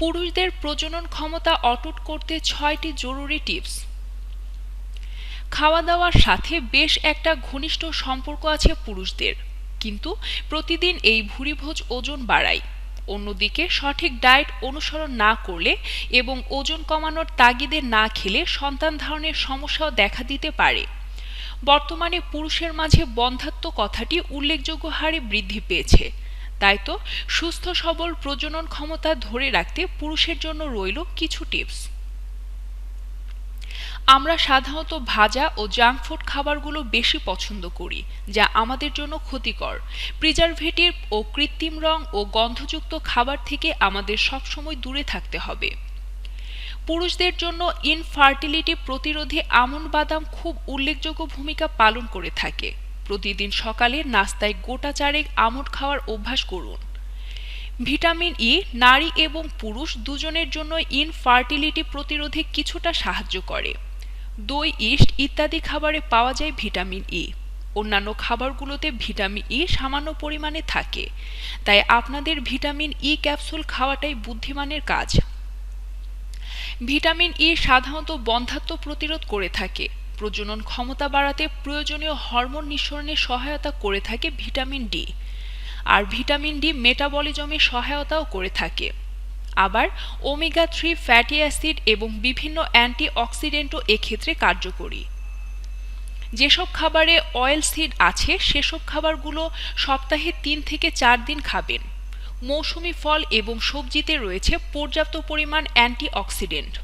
পুরুষদের প্রজনন ক্ষমতা অটুট করতে ছয়টি জরুরি টিপস। খাওয়া দাওয়ার সাথে বেশ একটা ঘনিষ্ঠ সম্পর্ক আছে পুরুষদের, কিন্তু প্রতিদিন এই ভুরিভোজ ওজন বাড়ায়। অন্যদিকে সঠিক ডায়েট অনুসরণ না করলে এবং ওজন কমানোর তাগিদে না খেলে সন্তান ধারণের সমস্যাও দেখা দিতে পারে। বর্তমানে পুরুষের মাঝে বন্ধাত্ব কথাটি উল্লেখযোগ্য হারে বৃদ্ধি পেয়েছে। তাই তো সুস্থ, সবল প্রজনন ক্ষমতা ধরে রাখতে পুরুষের জন্য রইল কিছু টিপস। আমরা সাধারণত ভাজা ও জাঙ্ক ফুড খাবারগুলো বেশি পছন্দ করি, যা আমাদের জন্য ক্ষতিকর। প্রিজারভেটিভ ও কৃত্রিম রং ও গন্ধযুক্ত খাবার থেকে আমাদের সবসময় দূরে থাকতে হবে। পুরুষদের জন্য ইনফার্টিলিটি প্রতিরোধে আমন্ড বাদাম খুব উল্লেখযোগ্য ভূমিকা পালন করে থাকে। প্রতিদিন সকালে নাস্তায় গোটা চারেক আমন্ড খাওয়ার অভ্যাস করুন। ভিটামিন ই নারী এবং পুরুষ দুজনের জন্য ইনফার্টিলিটি প্রতিরোধে কিছুটা সাহায্য করে। দই, ইস্ট ইত্যাদি খাবারে পাওয়া যায় ভিটামিন ই অন্যান্য খাবারগুলোতে ভিটামিন ই সামান্য পরিমাণে থাকে। তাই আপনাদের ভিটামিন ই ক্যাপসুল খাওয়াটাই বুদ্ধিমানের কাজ। ভিটামিন ই সাধারণত বন্ধাত্ব প্রতিরোধ করে থাকে। প্রজনন ক্ষমতা বাড়াতে প্রয়োজনীয় হরমোন নিঃসরণে সহায়তা করে থাকে ভিটামিন ডি। আর ভিটামিন ডি মেটাবলিজমে সহায়তাও করে থাকে। আবার ওমেগা থ্রি ফ্যাটি অ্যাসিড এবং বিভিন্ন অ্যান্টি অক্সিডেন্টও এক্ষেত্রে কার্যকরী। যেসব খাবারে অয়েল সিড আছে, সেসব খাবারগুলো সপ্তাহে তিন থেকে চার দিন খাবেন। মৌসুমি ফল এবং সবজিতে রয়েছে পর্যাপ্ত পরিমাণ অ্যান্টি অক্সিডেন্ট